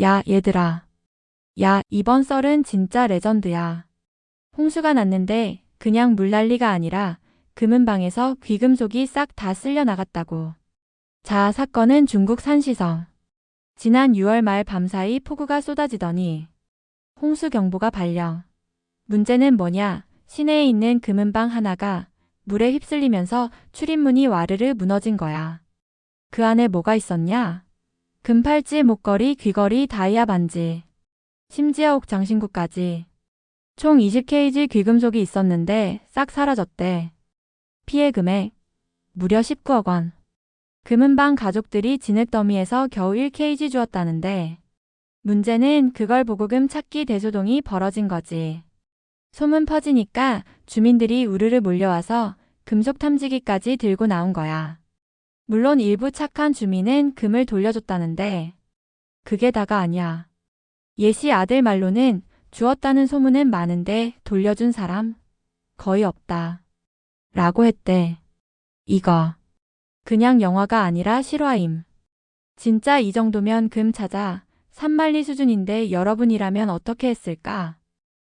야, 얘들아. 야, 이번 썰은 진짜 레전드야. 홍수가 났는데 그냥 물난리가 아니라 금은방에서 귀금속이 싹 다 쓸려 나갔다고. 자, 사건은 중국 산시성. 지난 6월 말 밤사이 폭우가 쏟아지더니 홍수 경보가 발령. 문제는 뭐냐? 시내에 있는 금은방 하나가 물에 휩쓸리면서 출입문이 와르르 무너진 거야. 그 안에 뭐가 있었냐? 금팔찌, 목걸이, 귀걸이, 다이아 반지. 심지어 옥장신구까지. 총 20kg 귀금속이 있었는데 싹 사라졌대. 피해 금액 무려 19억 원. 금은방 가족들이 진흙더미에서 겨우 1kg 주었다는데 문제는 그걸 보고금 찾기 대소동이 벌어진 거지. 소문 퍼지니까 주민들이 우르르 몰려와서 금속 탐지기까지 들고 나온 거야. 물론 일부 착한 주민은 금을 돌려줬다는데 그게 다가 아니야. 예시 아들 말로는 주었다는 소문은 많은데 돌려준 사람 거의 없다. 라고 했대. 이거 그냥 영화가 아니라 실화임. 진짜 이 정도면 금 찾아 산만리 수준인데 여러분이라면 어떻게 했을까?